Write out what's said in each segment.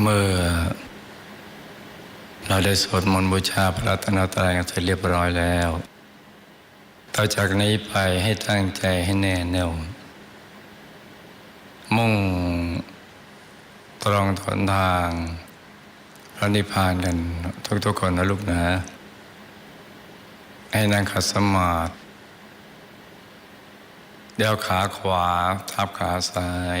เมื่อ เราได้สวดมนต์บูชาพระรัตนตรัยกันเสร็จเรียบร้อยแล้ว ต่อจากนี้ไปให้ตั้งใจให้แน่แน่ว มุ่งตรองทนทาง พระนิพพานกันทุกๆคนนะลูกนะ ให้นั่งขัดสมาธิเดี๋ยวขาขวา ทับขาซ้าย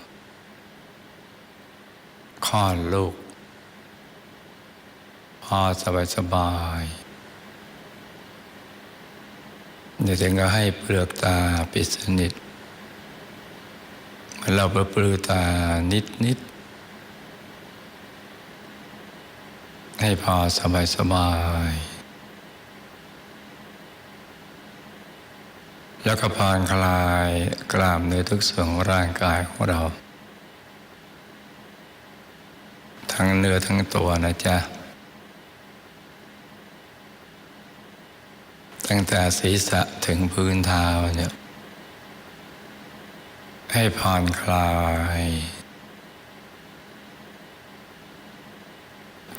ลอดลูกพอสบายสบายเดี๋ยวถึงก็ให้เปลือกตาปิดสนิทเหมือนเราเปลือตานิดนิดให้พอสบายสบาย แล้วก็ผ่อนคลายกล้ามเนื้อทุกส่วนของร่างกายของเรา ทั้งเนื้อทั้งตัวนะจ๊ะ ตั้งแต่ศีรษะถึงพื้นเท้าเนี่ยให้ผ่อนคลาย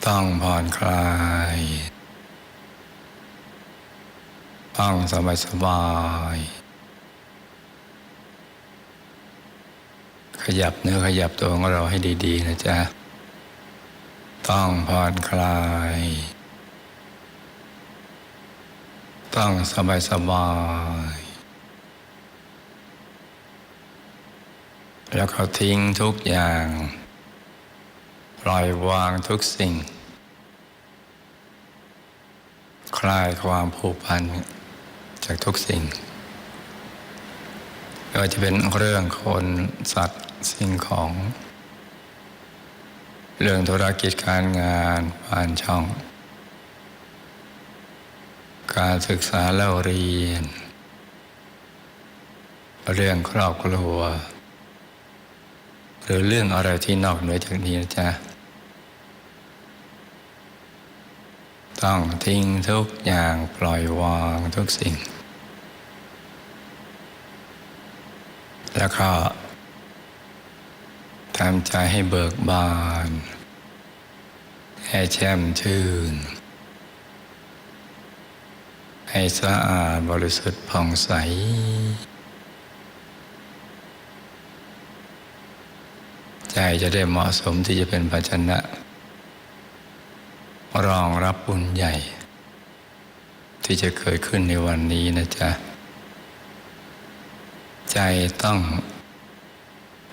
ต้องผ่อนคลายต้องสบายสบาย ขยับเนื้อขยับตัวของเราให้ดี ๆ นะจ๊ะ ต้องผ่อนคลาย ต้องสบายสบาย แล้วก็ทิ้งทุกอย่าง ปล่อยวางทุกสิ่ง คลายความผูกพันจากทุกสิ่งไม่ว่าจะเป็นเรื่องคนสัตว์สิ่งของ เรื่องธุรกิจการงานผ่านช่อง การศึกษาเล่าเรียน เรื่องครอบครัว หรือเรื่องอะไรที่นอกเหนือจากนี้นะจ๊ะ ต้องทิ้งทุกอย่างปล่อยวางทุกสิ่ง แล้วก็ ทำใจให้เบิกบานให้แช่มชื่น ให้สะอาดบริสุทธิ์ผ่องใส ใจจะได้เหมาะสมที่จะเป็นภาชนะ รองรับบุญใหญ่ ที่จะเกิดขึ้นในวันนี้นะจ๊ะ ใจต้อง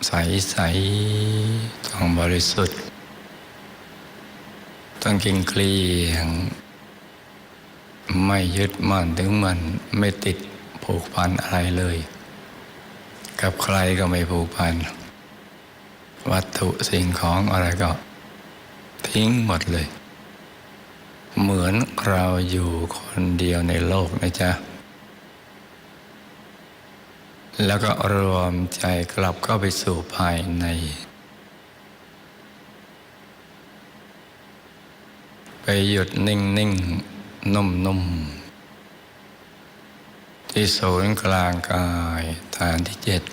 ใสใสต้องบริสุทธิ์ ต้องกินเกลียง ไม่ยึดมั่นถึงมันไม่ติดผูกพันอะไรเลย กับใครก็ไม่ผูกพัน วัตถุสิ่งของอะไรก็ ทิ้งหมดเลย เหมือนเราอยู่คนเดียวในโลกนะจ๊ะ แล้วก็รวมใจกลับเข้าไปสู่ภายใน ไปหยุดนิ่งนิ่งนุ่มนุ่มที่ศูนย์กลางกายฐานที่เจ็ด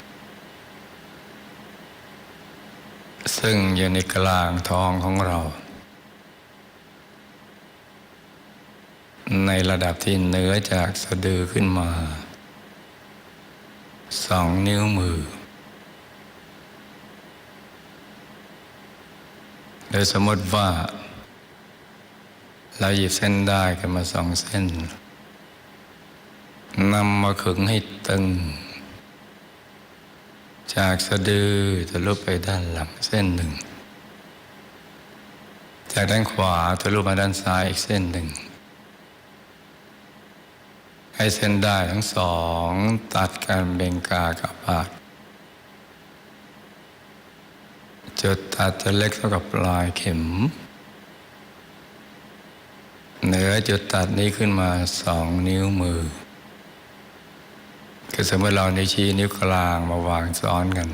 ซึ่งอยู่ในกลางท้องของเรา ในระดับที่เหนือจากสะดือขึ้นมา สองนิ้วมือ โดยสมมติว่า เราหยิบเส้นได้กันมาสองเส้นนำมาขึงให้ตึง จากสะดือทะลุไปด้านหลังเส้นหนึ่ง จากด้านขวาทะลุมาด้านซ้ายอีกเส้นหนึ่ง ให้เส้นได้ทั้งสอง ตัดกันเบงกากับปาดจุดตัดจะเล็กเท่ากับปลายเข็ม เหนือจุดตัดนี้ขึ้นมาสองนิ้วมือ คือสมมติเราในชี้นิ้วกลางมาวางซ้อนกัน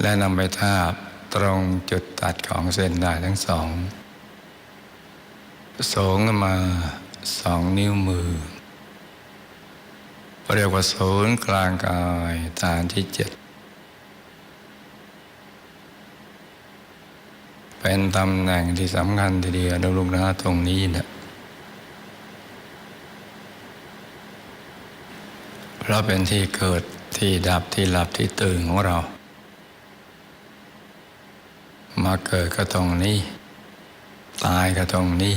และนำไปทาบตรงจุดตัดของเส้นได้ทั้งสอง สูงขึ้นมาสองนิ้วมือ เรียกว่าศูนย์กลางกายฐานที่เจ็ดเป็นตำแหน่งที่สำคัญทีเดียวนะลูกนะตรงนี้นะเพราะเป็นที่เกิดที่ดับที่หลับที่ตื่นของเรา มาเกิดก็ตรงนี้ ตายก็ตรงนี้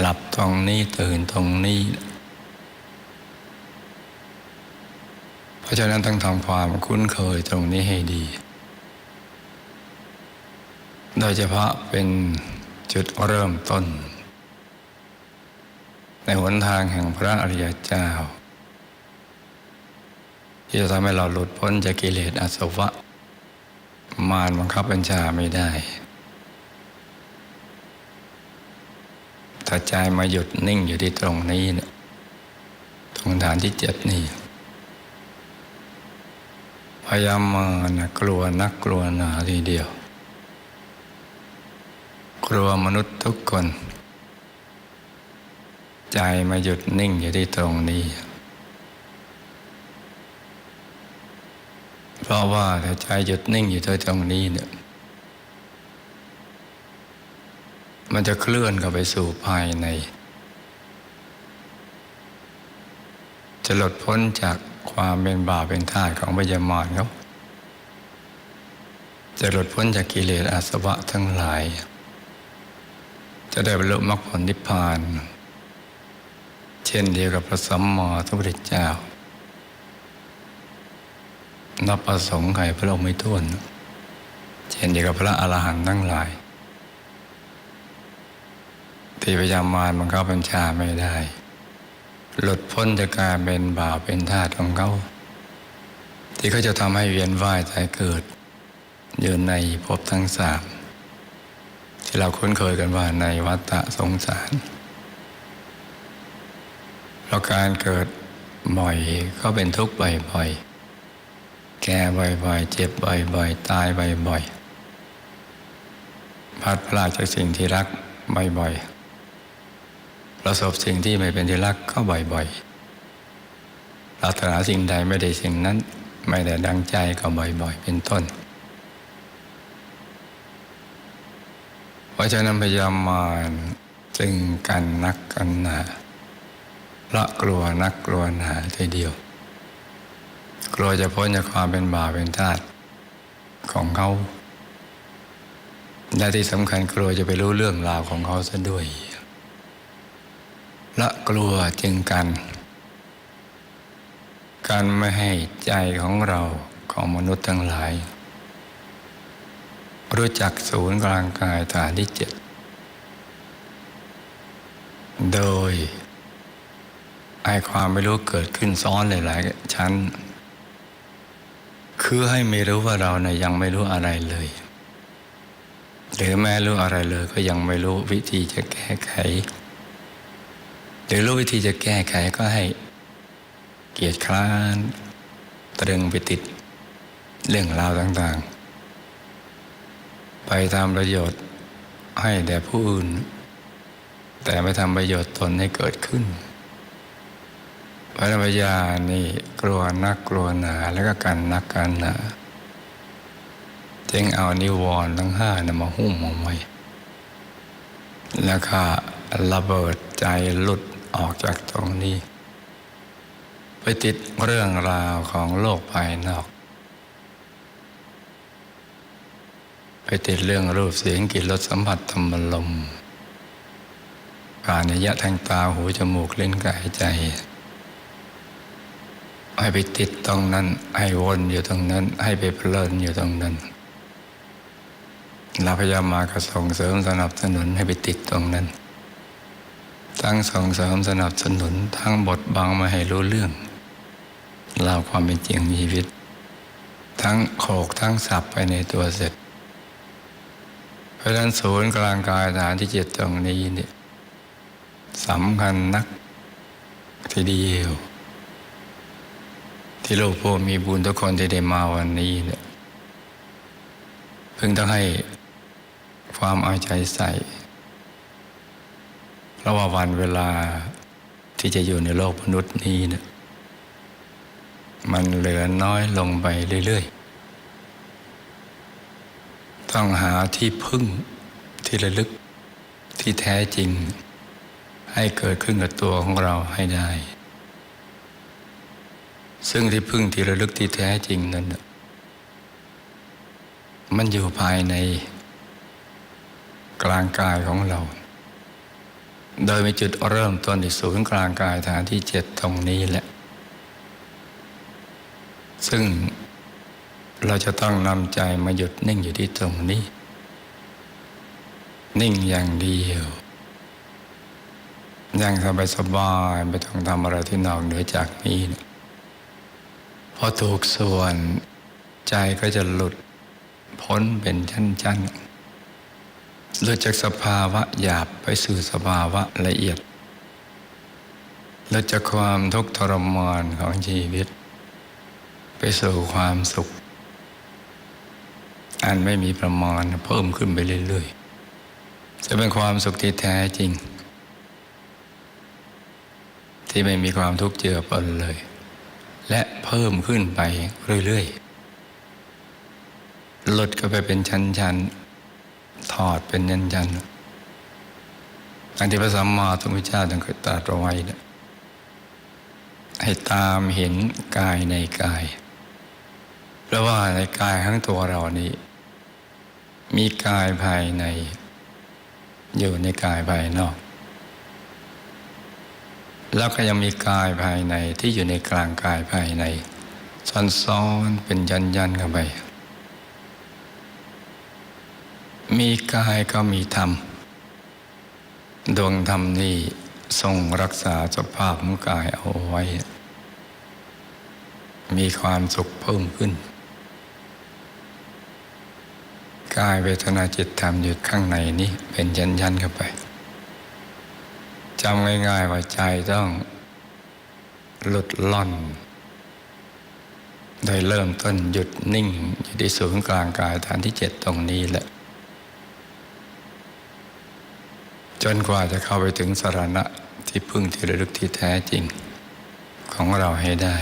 หลับตรงนี้ตื่นตรงนี้ เพ ราะฉะนั้นต้องทำความคุ้นเคยตรงนี้ให้ดี โดยเฉพาะเป็นจุดเริ่มต้น ในหนทางแห่งพระอริยเจ้า ที่จะทำให้เราหลุดพ้นจากกิเลสอาสวะ มารบังคับบัญชาไม่ได้ ถ้าใจมาหยุดนิ่งอยู่ที่ตรงนี้นี่ยตรงฐานที่เจ็ดนี่ พยายามมานะกลัวนักกลัวหนาทีเดียว กลัวมนุษย์ทุกคน ใจมาหยุดนิ่งอยู่ที่ตรงนี้ เพราะว่าถ้าใจหยุดนิ่งอยู่ที่ตรงนี้เนี่ยมันจะเคลื่อนเข้าไปสู่ภายใน จะหลุดพ้นจากความเป็นบาปเป็นทาสของพยามารเขาจะหลุดพ้นจากกิเลสอาสวะทั้งหลาย จะได้บรรลุมรรคผลนิพพาน เช่นเดียวกับพระสัมมาสัมพุทธเจ้า นับประสงค์ไขพระองค์ไม่ท้วน เช่นเดียวกับพระอรหันต์ทั้งหลาย ที่พยามารมันเข้าบัญชาไม่ได้ หลุดพ้นจากการเป็นบาปเป็นทาสของเขา ที่เขาจะทำให้เวียนว่ายตายเกิด อยู่ในภพทั้งสามที่เราคุ้นเคยกันว่าในวัฏฏะสงสารเพราะการเกิดบ่อยก็เป็นทุกข์บ่อยๆแก่บ่อยๆ เจ็บบ่อยๆ ตายบ่อยๆพัดพลาดจากสิ่งที่รักบ่อยๆ ประสบสิ่งที่ไม่เป็นที่รักก็บ่อยๆปรารถนาสิ่งใดไม่ได้สิ่งนั้น ไม่ได้ดังใจก็บ่อยๆ เป็นต้น เพราะฉะนั้นพยายามมารจึงกันนักกันหนาละกลัวนักกลัวหนาทีเดียว กลัวจะพ้นจากความเป็นบาปเป็นทาสของเขาและที่สำคัญกลัวจะไปรู้เรื่องราวของเขาซะด้วย ละกลัวจึงกัน การไม่ให้ใจของเราของมนุษย์ทั้งหลาย รู้จักศูนย์กลางกายฐานที่เจ็ดโดยไอความไม่รู้เกิดขึ้นซ้อนหลายๆชั้น คือให้ไม่รู้ว่าเราเนี่ยยังไม่รู้อะไรเลย หรือแม้รู้อะไรเลยก็ยังไม่รู้วิธีจะแก้ไข หรือรู้วิธีจะแก้ไขก็ให้เกียรติคร้านตรึงไปติดเรื่องราวต่าง ๆ ไปทำประโยชน์ให้แด่ผู้อื่น แต่ไม่ทำประโยชน์ตนให้เกิดขึ้นพระปัญญานี่กลัวนักกลัวหนาแล้วก็กันนักกันหนาจึงเอานิวรณ์ทั้งห้านมาหุ้มเอาไว้แล้วก็ระเบิดใจหลุด ออกจากตรงนี้ ไปติดเรื่องราวของโลกภายนอก ไปติดเรื่องรูปเสียงกลิ่นรสสัมผัสธรรมลมการนยะทางตาหูจมูกเล่นกายใจให้ไปติดตรงนั้น ให้วนอยู่ตรงนั้น ให้ไปเพลินอยู่ตรงนั้นเราพยายามมาก็ส่งเสริมสนับสนุนให้ไปติดตรงนั้น ทั้งส่งเสริมสนับสนุนทั้งบทบังมาให้รู้เรื่องราวความเป็นจริงชีวิต ทั้งโขกทั้งสับไปในตัวเสร็จ เพราะฉะนั้นศูนย์กลางกายฐานที่เจ็ดตรงนี้เนี่ยสำคัญนักทีเดียวที่ลูกผู้มีบุญทุกคนที่ได้มาวันนี้เนี่ยเพิ่งต้องให้ความเอาใจใส่ ราะว่าวันเวลาที่จะอยู่ในโลกมนุษย์นี้เนี่ยมันเหลือน้อยลงไปเรื่อยๆ ต้องหาที่พึ่งที่ระลึกที่แท้จริง ให้เกิดขึ้นกับตัวของเราให้ได้ ซึ่งที่พึ่งที่ระลึกที่แท้จริงนั้น มันอยู่ภายในกลางกายของเรา โดยมีจุดเริ่มต้นที่ศูนย์กลางกายฐานที่เจ็ดตรงนี้แหละ ซึ่งเราจะต้องนำใจมาหยุดนิ่งอยู่ที่ตรงนี้ นิ่งอย่างเดียวอย่างสบายสบายๆไม่ต้องทำอะไรที่นอกเหนือจากนี้นะพอถูกส่วนใจก็จะหลุดพ้นเป็นชั้นๆ หลุดจากสภาวะหยาบไปสู่สภาวะละเอียดหลุดจากความทุกข์ทรมานของชีวิต ไปสู่ความสุข อันไม่มีประมาณเพิ่มขึ้นไปเรื่อยๆ จะเป็นความสุขที่แท้จริง ที่ไม่มีความทุกข์เจือปนเลย และเพิ่มขึ้นไปเรื่อยๆ หลุดก็ไปเป็นชั้นๆ ถอดเป็นชั้นอันที่พระสัมมาสัมพุทธเจ้าท่านเคยตรัสเอาไว้เนี่ยให้ตามเห็นกายในกาย เพราะว่าในกายทั้งตัวเรานี้ มีกายภายใน อยู่ในกายภายนอก แล้วก็ยังมีกายภายในที่อยู่ในกลางกายภายในซ้อนๆเป็นยันยันกันไป มีกายก็มีธรรม ดวงธรรมนี่ทรงรักษาสภาพของกายเอาไว้ มีความสุขเพิ่มขึ้น กายเวทนาจิตธรรมอยู่ข้างในนี้เป็นยันยันเข้าไปจำง่ายๆว่าใจต้องหลุดล่อน โดยเริ่มต้นหยุดนิ่งอยู่ที่ศูนย์กลางกายฐานที่เจ็ดตรงนี้แหละ จนกว่าจะเข้าไปถึงสารณะที่พึ่งที่ระลึกที่แท้จริง ของเราให้ได้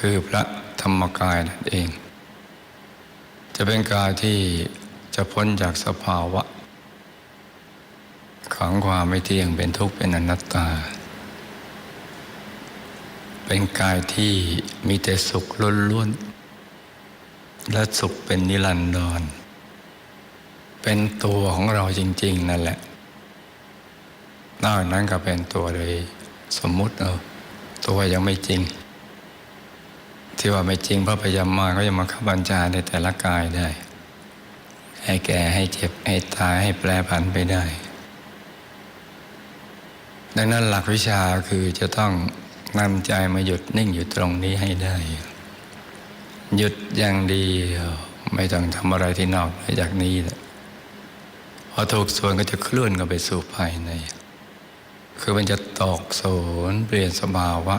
คือพระธรรมกายนั่นเอง จะเป็นกายที่จะพ้นจากสภาวะ ของความไม่เที่ยงเป็นทุกข์เป็นอนัตตา เป็นกายที่มีแต่สุขล้วนๆและสุขเป็นนิรันดรเป็นตัวของเราจริง ๆ นั่นแหละ นอกนั้นก็เป็นตัวเลยสมมุติเออตัวยังไม่จริง ที่ว่าไม่จริงเพราะพยายามมาก็ยังมาขับบัญชาในแต่ละกายได้ ให้แก่ให้เจ็บให้ตายให้แปรผันไปได้ ดังนั้นหลักวิชาคือจะต้องนำใจมาหยุดนิ่งอยู่ตรงนี้ให้ได้ หยุดอย่างเดียวไม่ต้องทำอะไรที่นอกจากนี้แหละพอถูกส่วนก็จะเคลื่อนกันไปสู่ภายใน คือมันจะตอกโสนเปลี่ยนสภาวะ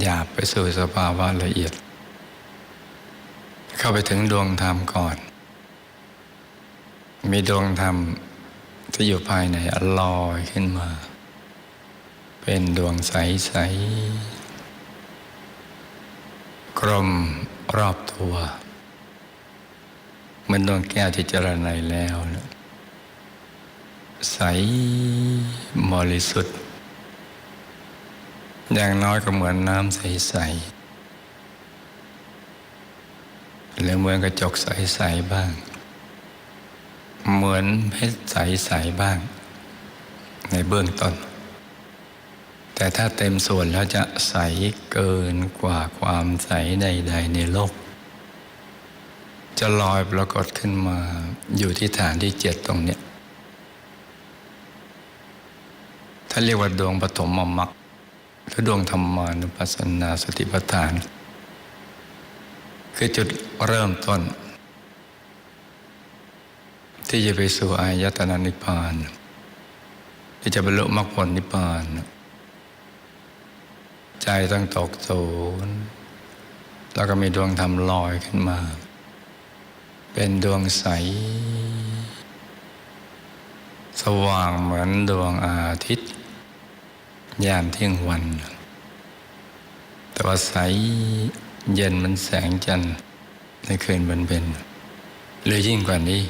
หยาบไปสู่สภาวะละเอียด เข้าไปถึงดวงธรรมก่อน มีดวงธรรมที่อยู่ภายในลอยขึ้นมา เป็นดวงใส ๆ กลมรอบตัว มันดวงแก้วที่เจรไนแล้วนะ ใสบริสุทธิ์ อย่างน้อยก็เหมือนน้ำใสๆหรือเหมือนกระจกใสๆบ้าง เหมือนเพชรใสๆบ้าง ในเบื้องต้น แต่ถ้าเต็มส่วนแล้วจะใสเกินกว่าความใสใด ๆ ในโลก จะลอยปรากฏขึ้นมาอยู่ที่ฐานที่เจ็ดตรงเนี้ย ถ้าเรียกว่าดวงปฐมมรรคหรือดวงธรรมานุปัสสนาสติปัฏฐาน คือจุดเริ่มต้น ที่จะไปสู่อายตนะนิพพาน ที่จะบรรลุมรรคผลนิพพาน ใจต้องตกศูนแล้วก็มีดวงธรรมลอยขึ้นมา เป็นดวงใส สว่างเหมือนดวงอาทิตย์ ยามเที่ยงวัน แต่ว่าใสเย็นมันแสงจันทร์ในคืนวันเป็นหรือยิ่งกว่านี้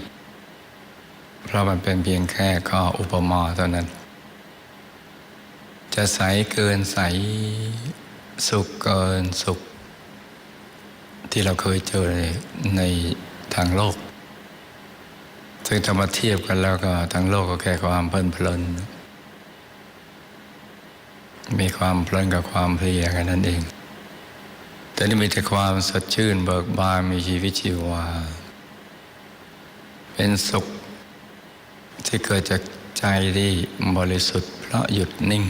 เพราะมันเป็นเพียงแค่ข้ออุปมาเท่านั้น จะใสเกินใสสุขเกินสุข ที่เราเคยเจอในทางโลก ซึ่งถ้ามาเทียบกันแล้วก็ทั้งโลกก็แค่ความเพลินเพลิน มีความเพลินกับความเพลียกันนั่นเอง แต่นี่มีแต่ความสดชื่นเบิกบานมีชีวิตชีวา เป็นสุขที่เกิดจากใจที่บริสุทธิ์เพราะหยุดนิ่ง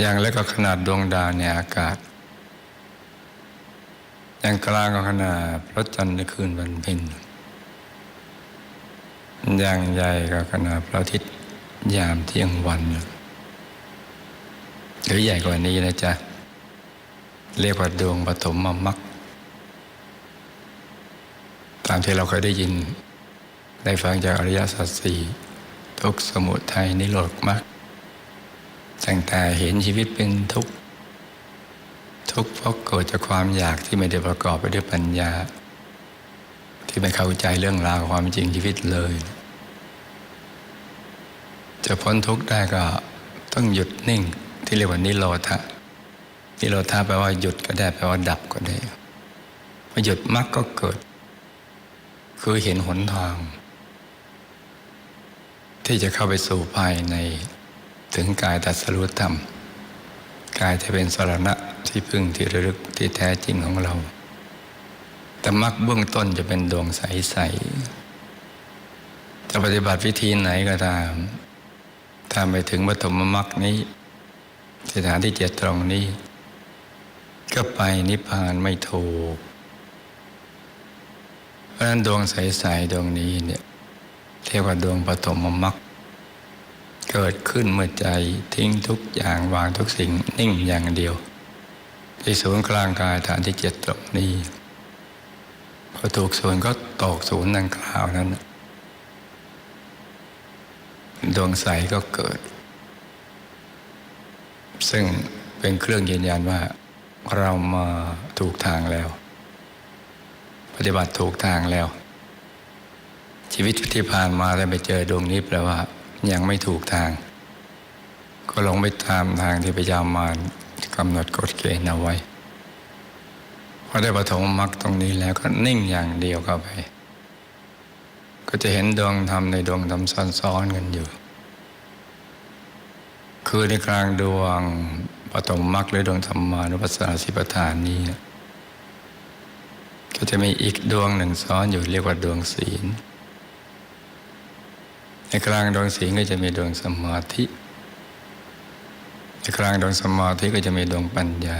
อย่างเล็กก็ขนาดดวงดาวในอากาศ อย่างกลางก็ขนาดพระจันทร์ในคืนวันเพ็ญอย่างใหญ่ก็ขนาดพระอาทิตย์ยามเที่ยงวัน หรือใหญ่กว่านี้นะจ๊ะ เรียกว่าดวงปฐมมรรคตามที่เราเคยได้ยิน ได้ฟังจากอริยสัจสี่ทุกสมุทัยนิโรธมรรคตั้งแต่เห็นชีวิตเป็นทุกข์ ทุกข์เพราะเกิดจากความอยากที่ไม่ได้ประกอบไปด้วยปัญญา ที่ไม่เข้าใจเรื่องราวความจริงชีวิตเลย จะพ้นทุกข์ได้ก็ต้องหยุดนิ่ง ที่เรียกว่านิโรธะนิโรธาแปลว่าหยุดก็ได้แปลว่าดับก็ได้พอหยุดมรรคก็เกิด คือเห็นหนทาง ที่จะเข้าไปสู่ภายในถึงกายตัสรุธรรม กายที่เป็นสรณะที่พึ่งที่ระลึกที่แท้จริงของเรา แต่มรรคเบื้องต้นจะเป็นดวงใสๆจะปฏิบัติวิธีไหนก็ตาม ถ้าไม่ถึงปฐมมรรคนี้ สถานที่เจ็ดตรงนี้ ก็ไปนิพพานไม่ถูก เพราะฉะนั้นดวงใสๆดวงนี้เนี่ยเรียกว่าดวงปฐมมรรคเกิดขึ้นเมื่อใจทิ้งทุกอย่างวางทุกสิ่งนิ่งอย่างเดียวที่ศูนย์กลางกายฐานที่เจ็ดตรงนี้พอถูกศูนย์ก็ตกศูนย์ดังกล่าวนั้น ดวงใสก็เกิด ซึ่งเป็นเครื่องยืนยันว่าเรามาถูกทางแล้ว ปฏิบัติถูกทางแล้ว ชีวิตที่ผ่านมาแล้ไปเจอดวงนี้แปลว่า ยังไม่ถูกทาง ก็ลงไปตามทางที่พยายามมารกำหนดกฎเกณฑ์เอาไว้พอได้ปฐมมรรคตรงนี้แล้วก็นิ่งอย่างเดียวเข้าไป ก็จะเห็นดวงธรรมในดวงธรรมซ้อนๆกันอยู่ คือในกลางดวงปฐมมรรคหรือดวงธรรมานุปัสสนาสิปทานนี้ก็จะมีอีกดวงหนึ่งซ้อนอยู่เรียกว่าดวงศีล ในกลางดวงศีลก็จะมีดวงสมาธิ ในกลางดวงสมาธิก็จะมีดวงปัญญา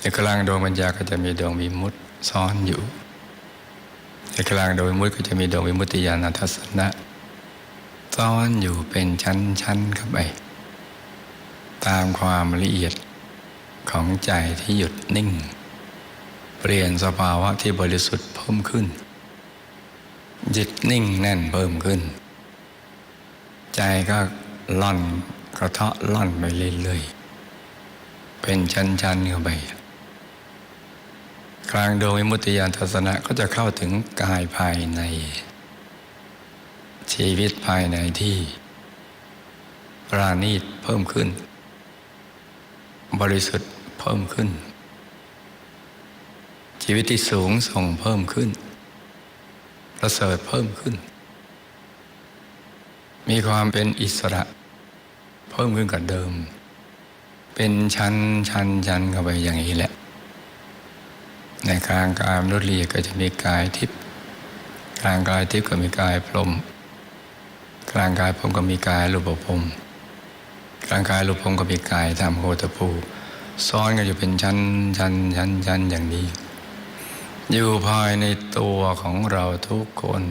ในกลางดวงปัญญาก็จะมีดวงวิมุตติซ้อนอยู่ ในกลางดวงวิมุตติก็จะมีดวงวิมุตติญาณทัศนะ ซ้อนอยู่เป็นชั้นๆเข้าไปตามความละเอียดของใจที่หยุดนิ่ง เปลี่ยนสภาวะที่บริสุทธิ์เพิ่มขึ้น จิตนิ่งแน่นเพิ่มขึ้น ใจก็ล่อนกระเทาะล่อนไปเรื่อยๆเป็นชั้นๆเข้าไป กลางดวงวิมุตติญาณทัศนะก็จะเข้าถึงกายภายใน ชีวิตภายในที่ปราณีตเพิ่มขึ้น บริสุทธิ์เพิ่มขึ้น ชีวิตที่สูงส่งเพิ่มขึ้น ประเสริฐเพิ่มขึ้น มีความเป็นอิสระ เพิ่มขึ้นกว่าเดิม เป็นชั้นชั้นชั้นเข้าไปอย่างนี้แหละ ในกลางกายมนุษย์เรียก็จะมีกายทิพย์กลางกายทิพย์ก็มีกายพรหม กลางกายพรหมก็มีกายรูปภพกลางกายรูปภพก็มีกายธรรมโคตภูซ้อนกันอยู่เป็นชั้นชั้นชั้นชั้นอย่างนี้ อยู่ภายในตัวของเราทุกคน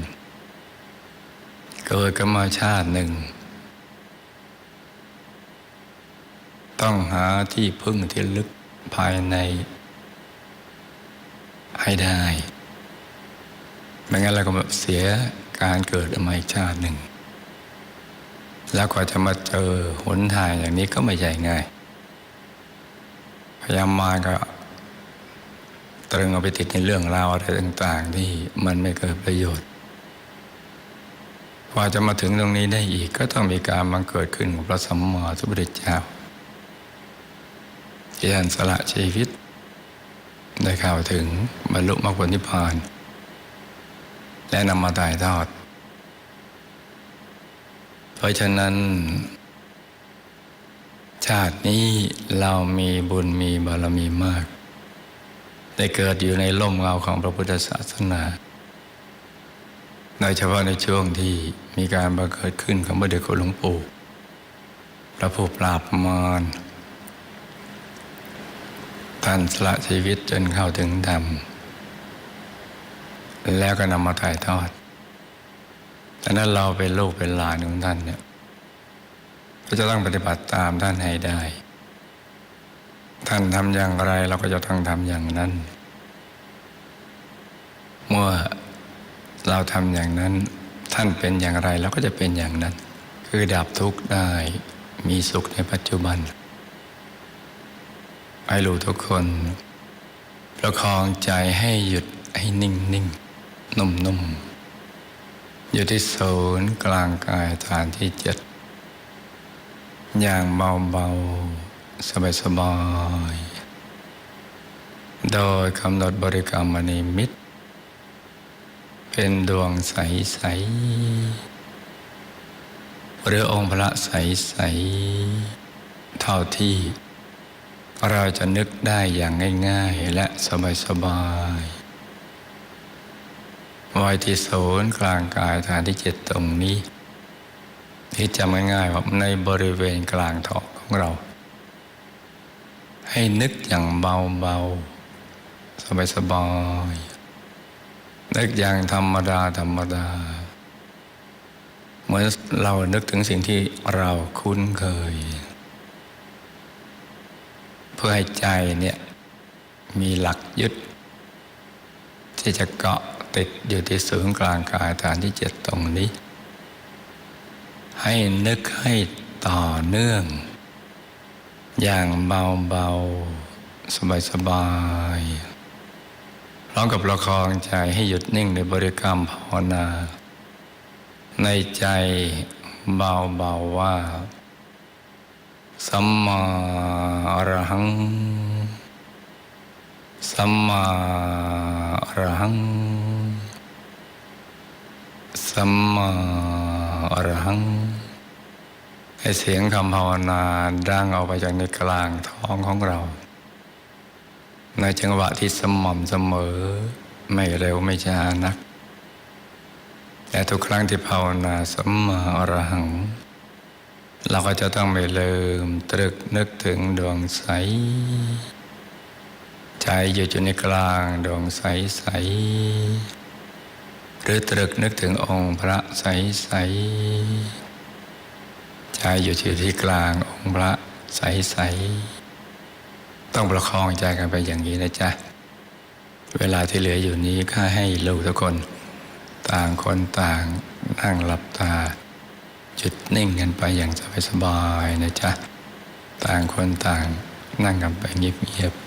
เกิดกันมาชาติหนึ่ง ต้องหาที่พึ่งที่ลึกภายใน ให้ได้ไม่งั้นเราก็แบบเสียการเกิดมาอีกชาติหนึ่ง แล้วก็จะมาเจอหนทางอย่างนี้ก็ไม่ใช่ง่าย พยายามมาก็ตรึงเอาไปติดในเรื่องราวอะไรต่าง ๆ ที่มันไม่เกิดประโยชน์กว่าจะมาถึงตรงนี้ได้อีกก็ต้องมีการบังเกิดขึ้นของพระสัมมาสัมพุทธเจ้าที่ท่านสละชีวิต ได้ข่าวถึงบรรลุมรรคผลนิพพาน และนำมาถ่ายทอด เพราะฉะนั้น ชาตินี้เรามีบุญมีบารมีมาก ได้เกิดอยู่ในร่มเงาของพระพุทธศาสนาโดยเฉพาะในช่วงที่มีการบังเกิดขึ้นของพระเดชคุณหลวงปู่พระผู้ปราบมารท่านสละชีวิตจนเข้าถึงธรรม แล้วก็นำมาถ่ายทอด ดังนั้นเราเป็นลูกเป็นหลานของท่านเนี่ยก็จะต้องปฏิบัติตามท่านให้ได้ ท่านทำอย่างไรเราก็จะต้องทำอย่างนั้น เมื่อเราทำอย่างนั้น ท่านเป็นอย่างไรเราก็จะเป็นอย่างนั้น คือดับทุกข์ได้มีสุขในปัจจุบันให้รู้ทุกคน ประคองใจให้หยุดให้นิ่งนิ่งนุ่มนุ่ม อยู่ที่ศูนย์กลางกายฐานที่เจ็ดอย่างเบาเบาสบายสบายโดยกำหนดบริกรรมมณีมิตร เป็นดวงใสใสหรือองค์พระใสใสเท่าที่เราจะนึกได้อย่างง่าย ๆ และสบาย ๆ ไว้ที่ศูนย์กลางกายฐานที่เจ็ดตรงนี้ที่จำง่ายๆว่าในบริเวณกลางท้องของเรา ให้นึกอย่างเบาๆ สบายๆ นึกอย่างธรรมดาธรรมดา เหมือนเรานึกถึงสิ่งที่เราคุ้นเคย เพื่อให้ใจเนี่ยมีหลักยึด ที่จะเกาะ ติดอยู่ที่ศูนย์กลางกายฐานที่เจ็ดตรงนี้ ให้นึกให้ต่อเนื่อง อย่างเบาๆ สบายๆพร้อมกับประคองใจให้หยุดนิ่งในบริกรรมภาวนา ในใจเบาๆว่า สัมมาอรหัง สัมมาอรหัง สัมมาอรหังให้เสียงคำภาวนาดังออกไปจากในกลางท้องของเรา ในจังหวะที่สม่ำเสมอ ไม่เร็วไม่ช้านัก แต่ทุกครั้งที่ภาวนาสัมมาอรหัง เราก็จะต้องไม่ลืมตรึกนึกถึงดวงใส ใจอยู่จุดในกลางดวงใสใส หรือตรึกนึกถึงองค์พระใสใสใจอยู่ที่กลางองค์พระใสใสต้องประคองใจกันไปอย่างนี้นะจ๊ะ เวลาที่เหลืออยู่นี้ก็ให้ลูกทุกคน ต่างคนต่างนั่งหลับตาจุดนิ่งกันไปอย่างสบายๆนะจ๊ะ ต่างคนต่างนั่งกันไปเงียบๆ